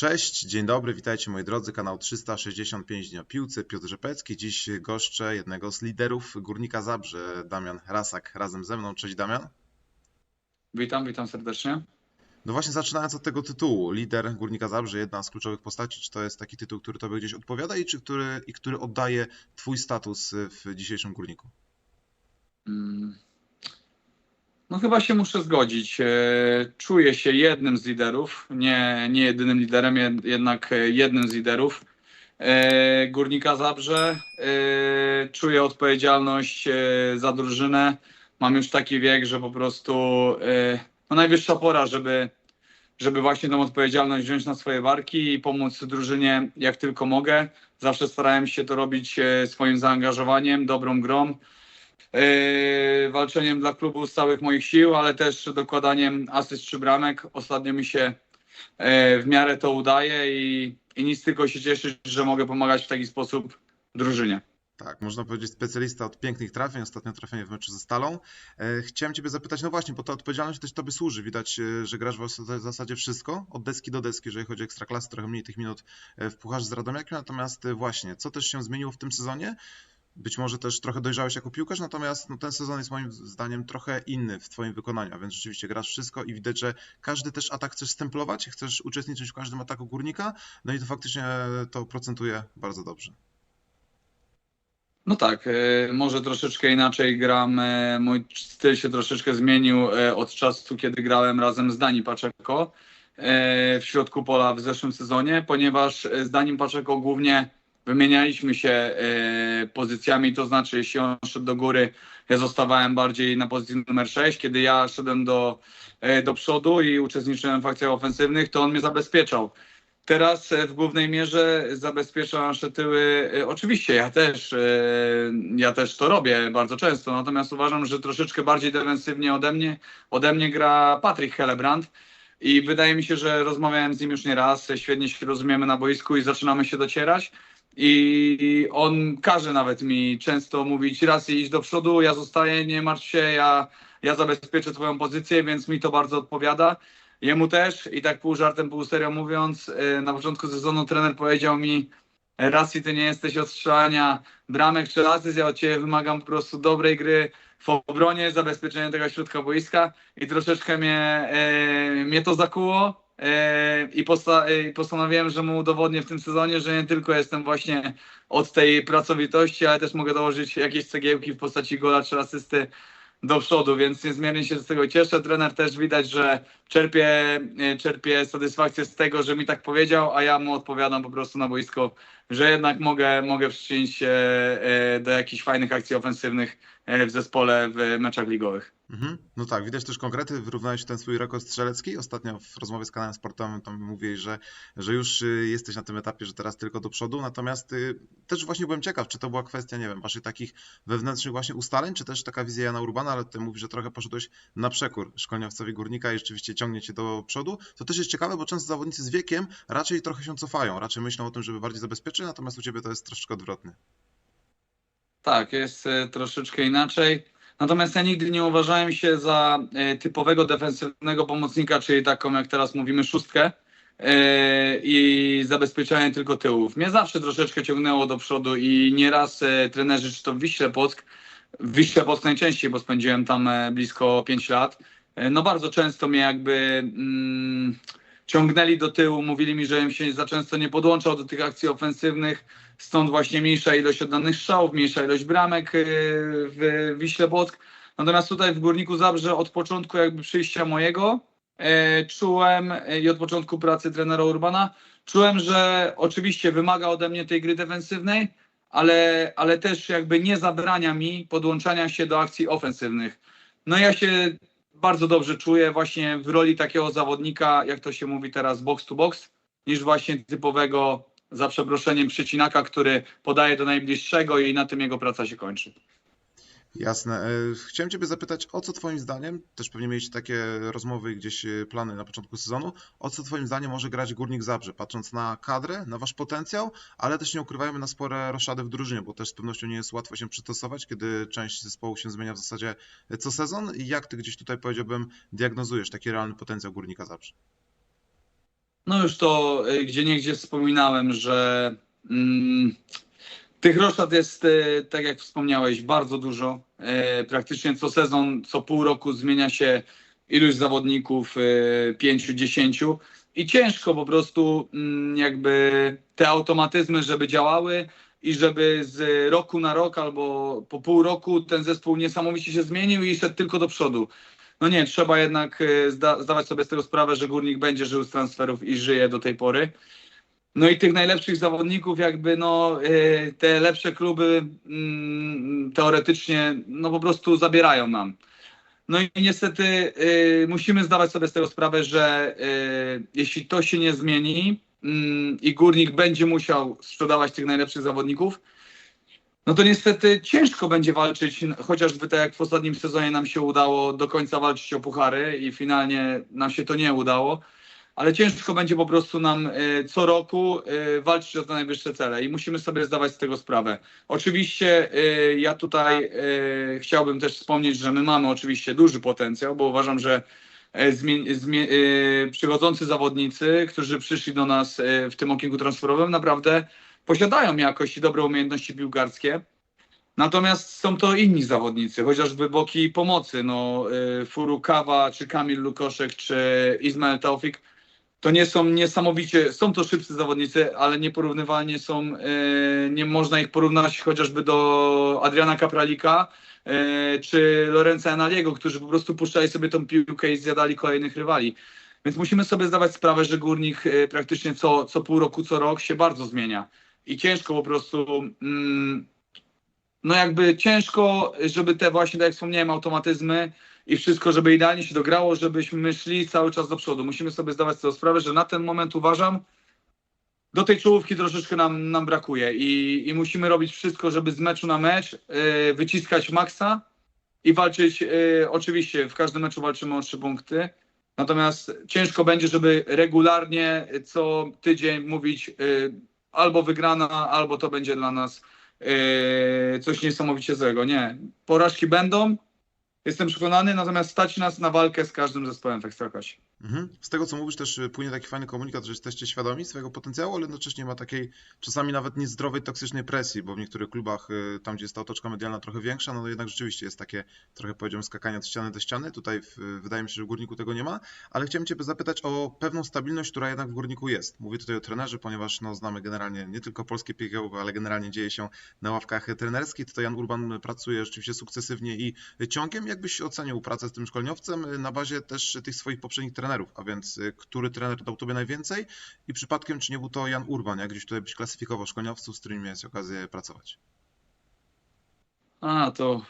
Cześć, dzień dobry, witajcie moi drodzy, kanał 365 dni o piłce, Piotr Rzepecki. Dziś goszczę jednego z liderów Górnika Zabrze, Damian Rasak, razem ze mną. Cześć Damian. Witam, witam serdecznie. No właśnie zaczynając od tego tytułu, lider Górnika Zabrze, jedna z kluczowych postaci, czy to jest taki tytuł, który tobie gdzieś odpowiada i, czy który, i który oddaje twój status w dzisiejszym Górniku? Mm. No chyba się muszę zgodzić. E, Czuję się jednym z liderów, nie, nie jedynym liderem, jed- jednak e, jednym z liderów e, Górnika Zabrze. Czuję odpowiedzialność za drużynę. Mam już taki wiek, że po prostu no najwyższa pora, żeby, żeby właśnie tą odpowiedzialność wziąć na swoje barki i pomóc drużynie jak tylko mogę. Zawsze starałem się to robić swoim zaangażowaniem, dobrą grą. Yy, walczeniem dla klubu z całych moich sił, ale też dokładaniem asyst czy bramek. Ostatnio mi się yy, w miarę to udaje i, i nic tylko się cieszyć, że mogę pomagać w taki sposób drużynie. Tak, można powiedzieć specjalista od pięknych trafień, ostatnio trafienie w meczu ze Stalą. E, Chciałem Ciebie zapytać, no właśnie, bo ta odpowiedzialność też Tobie służy. Widać, że grasz w zas- w zasadzie wszystko, od deski do deski, jeżeli chodzi o ekstraklasy, trochę mniej tych minut w Pucharze z Radomiakiem, natomiast właśnie, co też się zmieniło w tym sezonie? Być może też trochę dojrzałeś jako piłkarz, natomiast no, ten sezon jest moim zdaniem trochę inny w Twoim wykonaniu, a więc rzeczywiście grasz wszystko i widać, że każdy też atak chcesz stemplować, chcesz uczestniczyć w każdym ataku górnika, no i to faktycznie to procentuje bardzo dobrze. No tak, yy, może troszeczkę inaczej gram. yy, Mój styl się troszeczkę zmienił yy, od czasu, kiedy grałem razem z Dani Paczeko w środku pola w zeszłym sezonie, ponieważ z Danim Paczeko głównie wymienialiśmy się yy, pozycjami, to znaczy jeśli on szedł do góry, ja zostawałem bardziej na pozycji numer 6, kiedy ja szedłem do, yy, do przodu i uczestniczyłem w akcjach ofensywnych, to on mnie zabezpieczał. Teraz e, w głównej mierze zabezpiecza nasze tyły. E, Oczywiście ja też, e, ja też to robię bardzo często, natomiast uważam, że troszeczkę bardziej defensywnie ode mnie, ode mnie gra Patryk Hellebrand i wydaje mi się, że rozmawiałem z nim już nie raz, świetnie się rozumiemy na boisku i zaczynamy się docierać i on każe nawet mi często mówić raz iść do przodu, ja zostaję, nie martw się, ja, ja zabezpieczę twoją pozycję, więc mi to bardzo odpowiada. Jemu też i tak pół żartem, pół serio mówiąc, yy, na początku sezonu trener powiedział mi Rasi, ty nie jesteś od strzelania. Bramek czy asyst, ja od ciebie wymagam po prostu dobrej gry w obronie, zabezpieczenia tego środka boiska. I troszeczkę mnie, yy, mnie to zakuło i posta- yy, postanowiłem, że mu udowodnię w tym sezonie, że nie tylko jestem właśnie od tej pracowitości, ale też mogę dołożyć jakieś cegiełki w postaci gola czy asysty do przodu, więc niezmiernie się z tego cieszę. Trener też widać, że czerpie, e, czerpie satysfakcję z tego, że mi tak powiedział, a ja mu odpowiadam po prostu na boisko, że jednak mogę, mogę przyczynić się e, do jakichś fajnych akcji ofensywnych e, w zespole w meczach ligowych. Mhm. No tak, widać też konkrety, wyrównałeś ten swój rekord strzelecki. Ostatnio w rozmowie z kanałem sportowym tam mówiłeś, że, że już y, jesteś na tym etapie, że teraz tylko do przodu, natomiast y, też właśnie byłem ciekaw, czy to była kwestia, nie wiem, waszych takich wewnętrznych właśnie ustaleń, czy też taka wizja Jana Urbana, ale ty mówisz, że trochę poszedłeś na przekór szkoleniowcowi Górnika i rzeczywiście ciągnie cię do przodu. To też jest ciekawe, bo często zawodnicy z wiekiem raczej trochę się cofają, raczej myślą o tym, żeby bardziej zabezpieczyć, natomiast u ciebie to jest troszeczkę odwrotnie. Tak, jest e, troszeczkę inaczej. Natomiast ja nigdy nie uważałem się za e, typowego defensywnego pomocnika, czyli taką jak teraz mówimy szóstkę e, i zabezpieczanie tylko tyłów. Mnie zawsze troszeczkę ciągnęło do przodu i nieraz trenerzy, czy to w Wiśle Płock, w Wiśle Płock najczęściej, bo spędziłem tam blisko 5 lat, no bardzo często mnie jakby mm, ciągnęli do tyłu, mówili mi, żebym się za często nie podłączał do tych akcji ofensywnych, stąd właśnie mniejsza ilość oddanych strzałów, mniejsza ilość bramek yy, w Wiśle Płock. Natomiast tutaj w Górniku Zabrze od początku jakby przyjścia mojego e, czułem e, i od początku pracy trenera Urbana czułem, że oczywiście wymaga ode mnie tej gry defensywnej, ale, ale też jakby nie zabrania mi podłączania się do akcji ofensywnych. No ja się bardzo dobrze czuję właśnie w roli takiego zawodnika, jak to się mówi teraz, box to box, niż właśnie typowego, za przeproszeniem, przecinaka, który podaje do najbliższego i na tym jego praca się kończy. Jasne. E, Chciałem Ciebie zapytać, o co Twoim zdaniem, też pewnie mieliście takie rozmowy, gdzieś e, plany na początku sezonu, o co Twoim zdaniem może grać Górnik Zabrze, patrząc na kadrę, na Wasz potencjał, ale też nie ukrywajmy na spore roszady w drużynie, bo też z pewnością nie jest łatwo się przystosować, kiedy część zespołu się zmienia w zasadzie co sezon. I jak Ty gdzieś tutaj powiedziałbym, diagnozujesz taki realny potencjał Górnika Zabrze? No już to gdzie niegdzie wspominałem, że mm, tych roszad jest, y, tak jak wspomniałeś, bardzo dużo. Y, praktycznie co sezon, co pół roku zmienia się ilość zawodników, y, pięciu, dziesięciu i ciężko po prostu mm, jakby te automatyzmy, żeby działały i żeby z roku na rok albo po pół roku ten zespół niesamowicie się zmienił i szedł tylko do przodu. No nie, trzeba jednak zda, zdawać sobie z tego sprawę, że Górnik będzie żył z transferów i żyje do tej pory. No i tych najlepszych zawodników, jakby no y, te lepsze kluby mm, teoretycznie no po prostu zabierają nam. No i niestety y, musimy zdawać sobie z tego sprawę, że y, jeśli to się nie zmieni mm, i Górnik będzie musiał sprzedawać tych najlepszych zawodników, no to niestety ciężko będzie walczyć, chociażby tak jak w ostatnim sezonie nam się udało do końca walczyć o puchary i finalnie nam się to nie udało, ale ciężko będzie po prostu nam y, co roku y, walczyć o te najwyższe cele i musimy sobie zdawać z tego sprawę. Oczywiście y, ja tutaj chciałbym też wspomnieć, że my mamy oczywiście duży potencjał, bo uważam, że e, przychodzący zawodnicy, którzy przyszli do nas w tym okienku transferowym, naprawdę posiadają jakość i dobre umiejętności piłkarskie. Natomiast są to inni zawodnicy, chociażby boki pomocy, no Furukawa, czy Kamil Lukoszek, czy Izmael Taufik, to nie są niesamowicie, są to szybcy zawodnicy, ale nieporównywalnie są, y, nie można ich porównać chociażby do Adriana Kapralika, y, czy Lorenza Enaliego, którzy po prostu puszczali sobie tą piłkę i zjadali kolejnych rywali. Więc musimy sobie zdawać sprawę, że górnik y, praktycznie co, co pół roku, co rok się bardzo zmienia. I ciężko po prostu, mm, no jakby ciężko, żeby te właśnie, tak jak wspomniałem, automatyzmy i wszystko, żeby idealnie się dograło, żebyśmy szli cały czas do przodu. Musimy sobie zdawać tego sprawę, że na ten moment uważam, do tej czołówki troszeczkę nam, nam brakuje i, i musimy robić wszystko, żeby z meczu na mecz y, wyciskać maksa i walczyć. Y, oczywiście w każdym meczu walczymy o trzy punkty. Natomiast ciężko będzie, żeby regularnie co tydzień mówić y, albo wygrana, albo to będzie dla nas coś niesamowicie złego. Nie. Porażki będą, jestem przekonany, natomiast stać nas na walkę z każdym zespołem w Ekstraklasie. Mhm. Z tego co mówisz też y, płynie taki fajny komunikat, że jesteście świadomi swojego potencjału, ale jednocześnie ma takiej czasami nawet niezdrowej, toksycznej presji, bo w niektórych klubach, y, tam gdzie jest ta otoczka medialna trochę większa, no jednak rzeczywiście jest takie trochę powiedziałbym skakanie od ściany do ściany. Tutaj w, wydaje mi się, że w Górniku tego nie ma, ale chciałem Cię zapytać o pewną stabilność, która jednak w Górniku jest. Mówię tutaj o trenerze, ponieważ no, znamy generalnie nie tylko polskie piłkę, ale generalnie dzieje się na ławkach trenerskich. Tutaj Jan Urban pracuje rzeczywiście sukcesywnie i ciągiem. Jakbyś ocenił pracę z tym szkoleniowcem y, na bazie też tych swoich poprzednich trenerów, a więc y, który trener dał Tobie najwięcej i przypadkiem czy nie był to Jan Urban, jak gdzieś tutaj byś klasyfikował szkoleniowców, z którymi miałeś okazję pracować? A, to,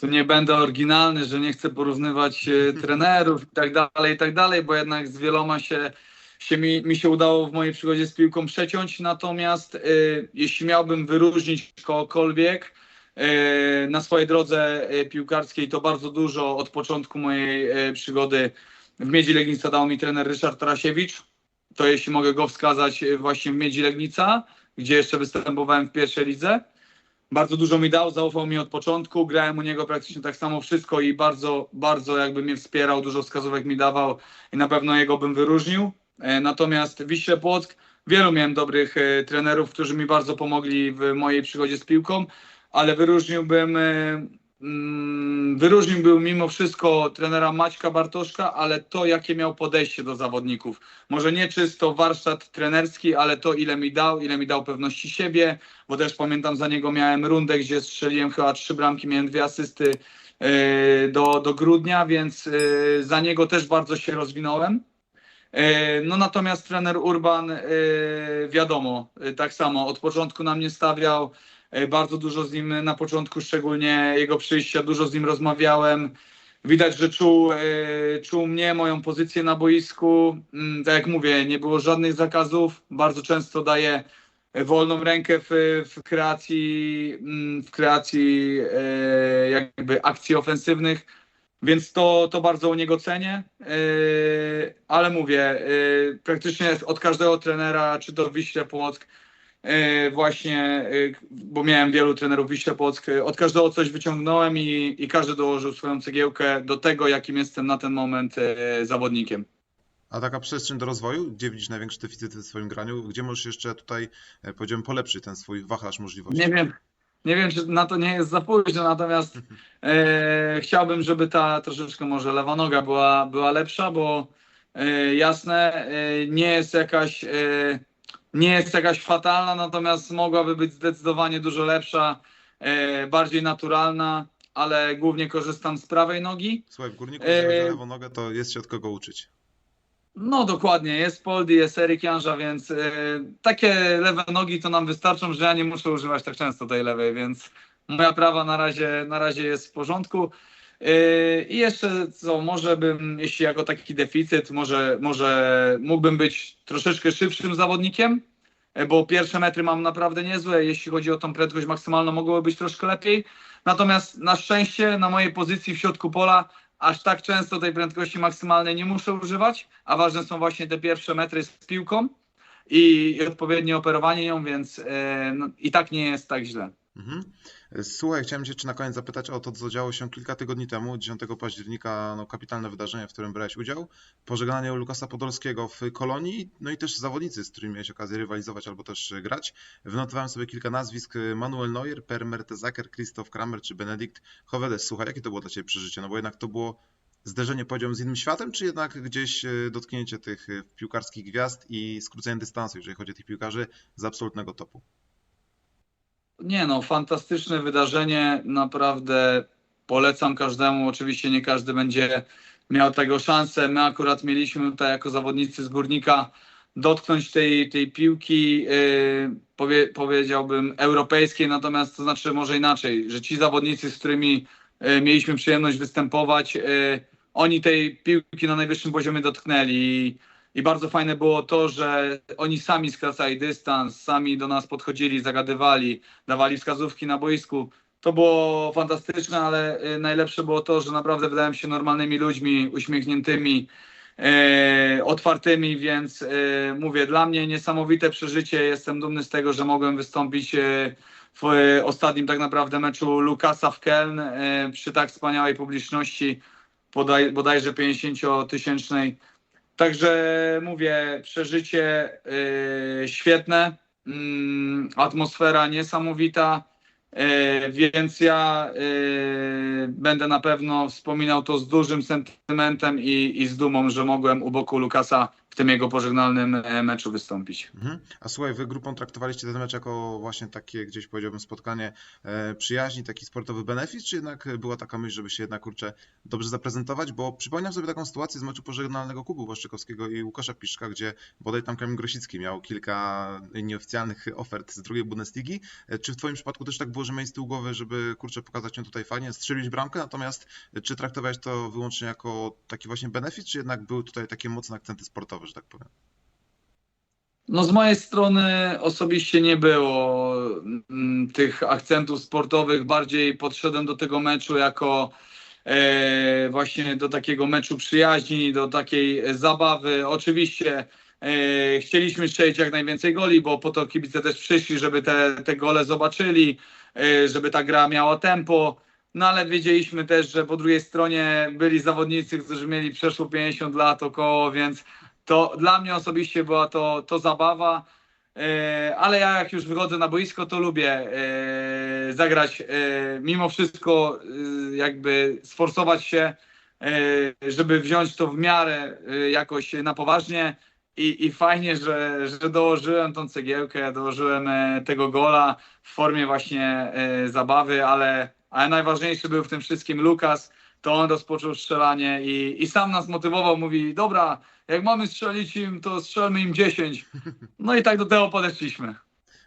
to nie będę oryginalny, że nie chcę porównywać e, trenerów i tak dalej, i tak dalej, bo jednak z wieloma się, się mi, mi się udało w mojej przygodzie z piłką przeciąć. Natomiast e, jeśli miałbym wyróżnić kogokolwiek e, na swojej drodze piłkarskiej, to bardzo dużo od początku mojej przygody w Miedzi Legnica dał mi trener Ryszard Tarasiewicz. To jeśli mogę go wskazać e, właśnie w Miedzi Legnica, gdzie jeszcze występowałem w pierwszej lidze bardzo dużo mi dał, zaufał mi od początku, grałem u niego praktycznie tak samo wszystko i bardzo, bardzo jakby mnie wspierał, dużo wskazówek mi dawał i na pewno jego bym wyróżnił. E, Natomiast Wiśle Płock wielu miałem dobrych e, trenerów, którzy mi bardzo pomogli w mojej przygodzie z piłką, ale wyróżniłbym, mm, wyróżniłbym mimo wszystko trenera Maćka Bartoszka, ale to jakie miał podejście do zawodników. Może nie czysto warsztat trenerski, ale to ile mi dał, ile mi dał pewności siebie, bo też pamiętam za niego miałem rundę, gdzie strzeliłem chyba trzy bramki, miałem dwie asysty e, do, do grudnia, więc e, za niego też bardzo się rozwinąłem. E, No natomiast trener Urban, wiadomo, tak samo od początku na mnie stawiał, bardzo dużo z nim na początku, szczególnie jego przyjścia, dużo z nim rozmawiałem. Widać, że czuł, e, czuł mnie, moją pozycję na boisku. Mm, Tak jak mówię, nie było żadnych zakazów. Bardzo często daje wolną rękę w, w kreacji, mm, w kreacji e, jakby akcji ofensywnych, więc to, to bardzo u niego cenię, E, ale mówię, e, praktycznie od każdego trenera, czy to Wiśle Płock, e, właśnie, e, bo miałem wielu trenerów Wiśle Płock, e, od każdego coś wyciągnąłem i, i każdy dołożył swoją cegiełkę do tego, jakim jestem na ten moment e, zawodnikiem. A taka przestrzeń do rozwoju, gdzie widzisz największe deficyty w swoim graniu? Gdzie możesz jeszcze tutaj, e, powiedziałbym, polepszyć ten swój wachlarz możliwości? Nie wiem, nie wiem, czy na to nie jest za późno, natomiast e, chciałbym, żeby ta troszeczkę może lewa noga była, była lepsza, bo e, jasne, e, nie jest jakaś e, nie jest jakaś fatalna, natomiast mogłaby być zdecydowanie dużo lepsza, e, bardziej naturalna, ale głównie korzystam z prawej nogi. Słuchaj, w górniku, E, jeżeli o lewą nogę, to jest się od kogo uczyć. No dokładnie, jest Poldi, jest Erik Janża, więc e, takie lewe nogi to nam wystarczą, że ja nie muszę używać tak często tej lewej, więc moja prawa na razie, na razie jest w porządku. E, I jeszcze co, może bym, jeśli jako taki deficyt, może, może mógłbym być troszeczkę szybszym zawodnikiem, e, bo pierwsze metry mam naprawdę niezłe, jeśli chodzi o tą prędkość maksymalną mogłoby być troszkę lepiej. Natomiast na szczęście na mojej pozycji w środku pola aż tak często tej prędkości maksymalnej nie muszę używać, a ważne są właśnie te pierwsze metry z piłką i, i odpowiednie operowanie nią, więc e, no, i tak nie jest tak źle. Mhm. Słuchaj, chciałem Cię jeszcze na koniec zapytać o to, co działo się kilka tygodni temu, 10 października, no, kapitalne wydarzenie, w którym brałeś udział. Pożegnanie Lukasa Podolskiego w Kolonii, no i też zawodnicy, z którymi miałeś okazję rywalizować albo też grać. Wynotowałem sobie kilka nazwisk, Manuel Neuer, Per Mertesacker, Christoph Kramer czy Benedikt Hovedes. Słuchaj, jakie to było dla Ciebie przeżycie? No bo jednak to było zderzenie, powiedziałbym, z innym światem, czy jednak gdzieś e, dotknięcie tych e, piłkarskich gwiazd i skrócenie dystansu, jeżeli chodzi o tych piłkarzy z absolutnego topu? Nie no, fantastyczne wydarzenie, naprawdę polecam każdemu. Oczywiście nie każdy będzie miał tego szansę. My akurat mieliśmy tutaj jako zawodnicy z Górnika dotknąć tej, tej piłki, yy, powie, powiedziałbym, europejskiej, natomiast to znaczy może inaczej, że ci zawodnicy, z którymi yy, mieliśmy przyjemność występować, yy, oni tej piłki na najwyższym poziomie dotknęli i, bardzo fajne było to, że oni sami skracali dystans, sami do nas podchodzili, zagadywali, dawali wskazówki na boisku. To było fantastyczne, ale y, najlepsze było to, że naprawdę wydałem się normalnymi ludźmi, uśmiechniętymi, e, otwartymi, więc e, mówię, dla mnie niesamowite przeżycie. Jestem dumny z tego, że mogłem wystąpić w ostatnim tak naprawdę meczu Lukasa w Keln przy tak wspaniałej publiczności, bodaj, bodajże 50-tysięcznej. Także mówię, przeżycie e, świetne, mm, atmosfera niesamowita. E, Więc ja e, będę na pewno wspominał to z dużym sentymentem i, i z dumą, że mogłem u boku Lukasa tym jego pożegnalnym e, meczu wystąpić. Mhm. A słuchaj, wy grupą traktowaliście ten mecz jako właśnie takie gdzieś powiedziałbym spotkanie e, przyjaźni, taki sportowy benefit, czy jednak była taka myśl, żeby się jednak kurczę dobrze zaprezentować? Bo przypominam sobie taką sytuację z meczu pożegnalnego Kubu Waszczykowskiego i Łukasza Piszka, gdzie bodaj tam Kamil Grosicki miał kilka nieoficjalnych ofert z drugiej Bundesligi. E, Czy w twoim przypadku też tak było, że miałeś z głowy, żeby kurczę pokazać ją tutaj fajnie, strzelić bramkę, natomiast czy traktowałeś to wyłącznie jako taki właśnie benefit, czy jednak były tutaj takie mocne akcenty sportowe, że tak powiem? No z mojej strony osobiście nie było mm, tych akcentów sportowych. Bardziej podszedłem do tego meczu jako e, właśnie do takiego meczu przyjaźni, do takiej zabawy. Oczywiście e, chcieliśmy strzelić jak najwięcej goli, bo po to kibice też przyszli, żeby te, te gole zobaczyli, e, żeby ta gra miała tempo. No ale wiedzieliśmy też, że po drugiej stronie byli zawodnicy, którzy mieli przeszło 50 lat około, więc to dla mnie osobiście była to, to zabawa. E, Ale ja jak już wychodzę na boisko, to lubię e, zagrać e, mimo wszystko, jakby sforsować się, żeby wziąć to w miarę jakoś na poważnie. I, I fajnie, że, że dołożyłem tą cegiełkę, dołożyłem tego gola w formie właśnie zabawy, ale, ale najważniejszy był w tym wszystkim Lukas. To on rozpoczął strzelanie i, i sam nas motywował, mówi, dobra, jak mamy strzelić im, to strzelmy im 10. No i tak do tego podeszliśmy.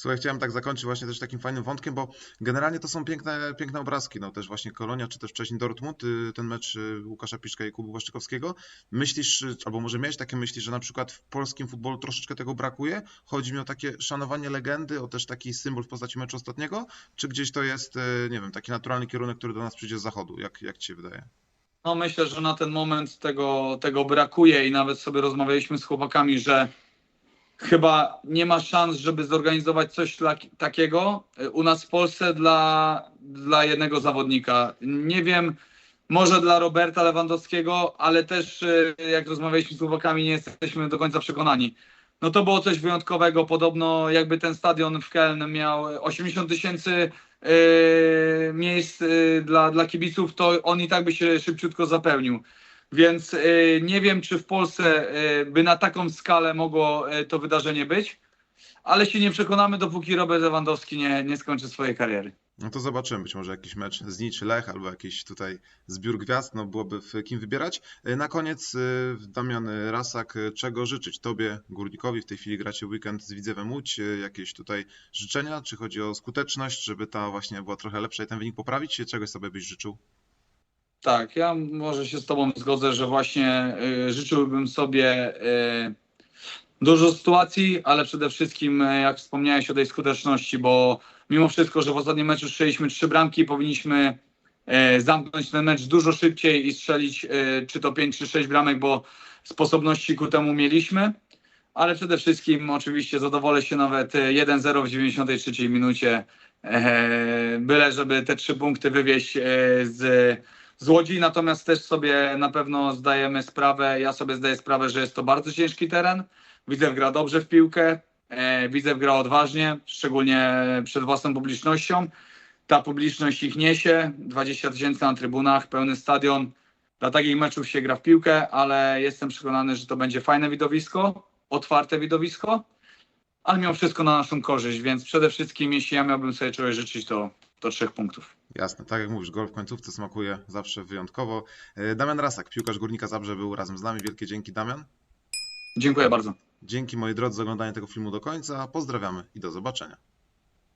Słuchaj, chciałem tak zakończyć właśnie też takim fajnym wątkiem, bo generalnie to są piękne, piękne obrazki, no też właśnie Kolonia, czy też wcześniej Dortmund, y, ten mecz y, Łukasza Piszka i Kuby Waszczykowskiego. Myślisz, albo może miałeś takie myśli, że na przykład w polskim futbolu troszeczkę tego brakuje? Chodzi mi o takie szanowanie legendy, o też taki symbol w postaci meczu ostatniego, czy gdzieś to jest, y, nie wiem, taki naturalny kierunek, który do nas przyjdzie z zachodu? Jak, jak ci się wydaje? No myślę, że na ten moment tego, tego brakuje i nawet sobie rozmawialiśmy z chłopakami, że chyba nie ma szans, żeby zorganizować coś takiego u nas w Polsce dla, dla jednego zawodnika. Nie wiem, może dla Roberta Lewandowskiego, ale też e, jak rozmawialiśmy z chłopakami, nie jesteśmy do końca przekonani. No to było coś wyjątkowego. Podobno jakby ten stadion w Keln miał 80 tysięcy e, miejsc e, dla, dla kibiców, to on i tak by się szybciutko zapełnił. Więc e, nie wiem, czy w Polsce e, by na taką skalę mogło e, to wydarzenie być, ale się nie przekonamy, dopóki Robert Lewandowski nie, nie skończy swojej kariery. No to zobaczymy, być może jakiś mecz z Nicz Lech albo jakiś tutaj zbiór gwiazd, no byłoby w kim wybierać. Na koniec Damian Rasak, czego życzyć Tobie, Górnikowi, w tej chwili gracie weekend z Widzewem Łódź, jakieś tutaj życzenia, czy chodzi o skuteczność, żeby ta właśnie była trochę lepsza i ten wynik poprawić, czegoś sobie byś życzył? Tak, ja może się z Tobą zgodzę, że właśnie y, życzyłbym sobie y, dużo sytuacji, ale przede wszystkim, y, jak wspomniałeś o tej skuteczności, bo mimo wszystko, że w ostatnim meczu strzeliśmy trzy bramki, powinniśmy y, zamknąć ten mecz dużo szybciej i strzelić y, czy to pięć, czy sześć bramek, bo sposobności ku temu mieliśmy. Ale przede wszystkim oczywiście zadowolę się nawet y, 1-0 w 93 minucie, e, byle żeby te trzy punkty wywieźć e, z z Łodzi, natomiast też sobie na pewno zdajemy sprawę, ja sobie zdaję sprawę, że jest to bardzo ciężki teren. Widzew gra dobrze w piłkę, e, Widzew gra odważnie, szczególnie przed własną publicznością. Ta publiczność ich niesie, 20 tysięcy na trybunach, pełny stadion. Dla takich meczów się gra w piłkę, ale jestem przekonany, że to będzie fajne widowisko, otwarte widowisko, ale mimo wszystko na naszą korzyść, więc przede wszystkim, jeśli ja miałbym sobie czegoś życzyć, to, to trzech punktów. Jasne, tak jak mówisz, gol w końcówce smakuje zawsze wyjątkowo. E, Damian Rasak, piłkarz Górnika Zabrze był razem z nami. Wielkie dzięki Damian. Dziękuję bardzo. Dzięki moi drodzy za oglądanie tego filmu do końca. Pozdrawiamy i do zobaczenia.